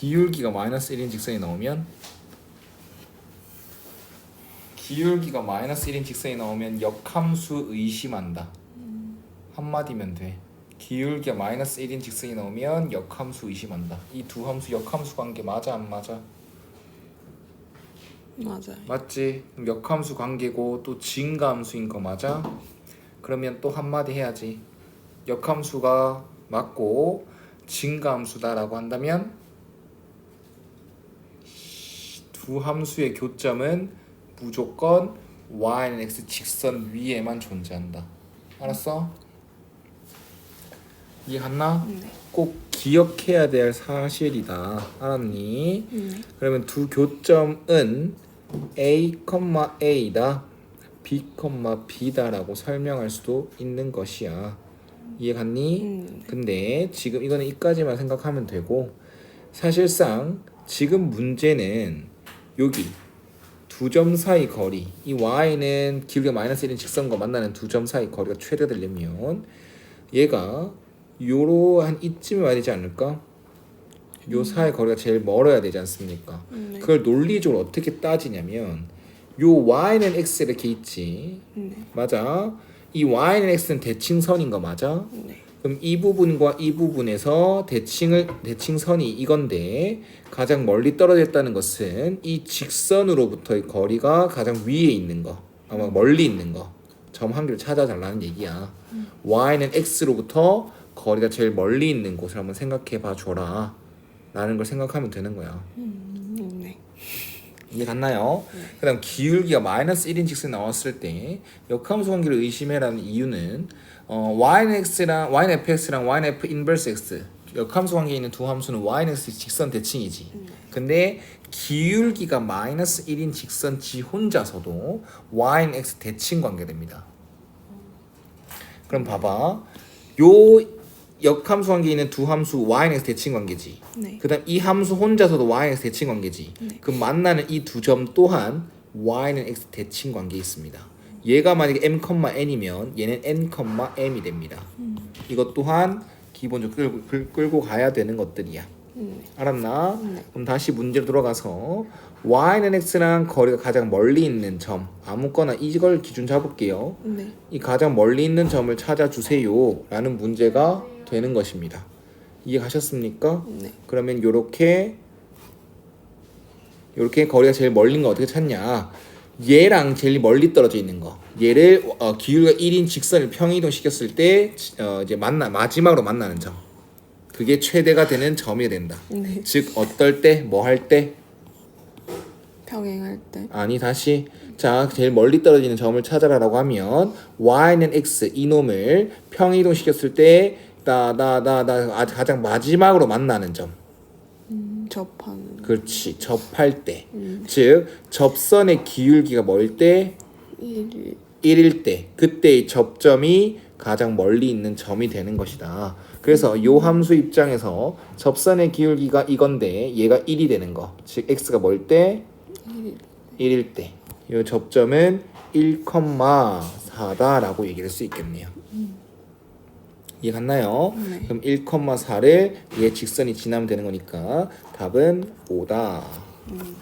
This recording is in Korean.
기울기가 마이너스 1인 직선이 나오면 기울기가 마이너스 1인 직선이 나오면 역함수 의심한다. 한마디면 돼. 기울기가 마이너스 1인 직선이 나오면 역함수 의심한다. 이 두 함수 역함수 관계 맞아 안 맞아? 맞아요. 맞지? 그럼 역함수 관계고 또 증가함수인 거 맞아? 그러면 또 한마디 해야지. 역함수가 맞고 증가함수다라고 한다면 두 함수의 교점은 무조건 y는 x 직선 위에만 존재한다. 알았어? 이해갔나? 네. 꼭 기억해야 될 사실이다. 알았니? 네. 그러면 두 교점은 A, A다, B, B다라고 설명할 수도 있는 것이야. 이해갔니? 음. 근데 지금 이거는 이까지만 생각하면 되고 사실상 지금 문제는 여기 두 점 사이 거리 이 y는 길게 마이너스 1인 직선과 만나는 두 점 사이 거리가 최대 되려면 얘가 요러한 이쯤에 와야 되지 않을까? 요 사이 거리가 제일 멀어야 되지 않습니까? 네. 그걸 논리적으로 어떻게 따지냐면 요 y는 x 이렇게 있지 네. 맞아 이 y는 x는 대칭선인 거 맞아? 네. 그럼 이 부분과 이 부분에서 대칭을 대칭선이 이건데 가장 멀리 떨어졌다는 것은 이 직선으로부터의 거리가 가장 위에 있는 거 아마 멀리 있는 거 점 한 개를 찾아달라는 얘기야. Y는 x로부터 거리가 제일 멀리 있는 곳을 한번 생각해 봐 줘라. 라는 걸 생각하면 되는 거야. 음. 네. 이해 갔나요? 그다음 기울기가 마이너스 1인 직선이 나왔을 때 역함수 관계를 의심해라는 이유는 어, y는 x랑 y는 fx랑 y는 f 인버스 x 역함수 관계에 있는 두 함수는 y는 x 직선 대칭이지. 근데 기울기가 마이너스 1인 직선 지 혼자서도 y는 x 대칭 관계됩니다. 그럼 봐봐. 요 역함수 관계에 있는 두 함수 y는 대칭 관계지. 네. 그다음 이 함수 혼자서도 y는 대칭 관계지. 네. 그 만나는 이 두 점 또한 y는 x 대칭 관계에 있습니다. 얘가 만약에 m, n이면 얘는 n, m이 됩니다. 이것 또한 기본적으로 끌고, 끌, 끌고 가야 되는 것들이야. 네. 알았나? 네. 그럼 다시 문제로 돌아가서 y는 x랑 거리가 가장 멀리 있는 점 아무거나 이걸 기준 잡을게요. 네. 이 가장 멀리 있는 점을 찾아주세요 라는 문제가 되는 것입니다. 이해가셨습니까? 네. 그러면 요렇게 요렇게 거리가 제일 멀린 거 어떻게 찾냐? 얘랑 제일 멀리 떨어져 있는 거. 얘를 어, 기울기가 1인 직선을 평이동 시켰을 때 어, 이제 만나 마지막으로 만나는 점. 그게 최대가 되는 점이 된다. 네. 즉 어떨 때 뭐 할 때? 평행할 때. 아니 다시 자 제일 멀리 떨어지는 점을 찾아라라고 하면 y는 x 이놈을 평이동 시켰을 때 나나나나 가장 마지막으로 만나는 점. 음. 접하는. 그렇지 접할 때. 음. 즉 접선의 기울기가 뭐일 때? 1. 1일 때 그때의 접점이 가장 멀리 있는 점이 되는 것이다. 그래서 요 함수 입장에서 접선의 기울기가 이건데 얘가 1이 되는 거. 즉 x가 뭐일 때? 1. 1일 때. 요 접점은 1,4다라고 얘기할 수 있겠네요. 이해 갔나요? 네. 그럼 1,4를 얘 직선이 지나면 되는 거니까 답은 5다. 음.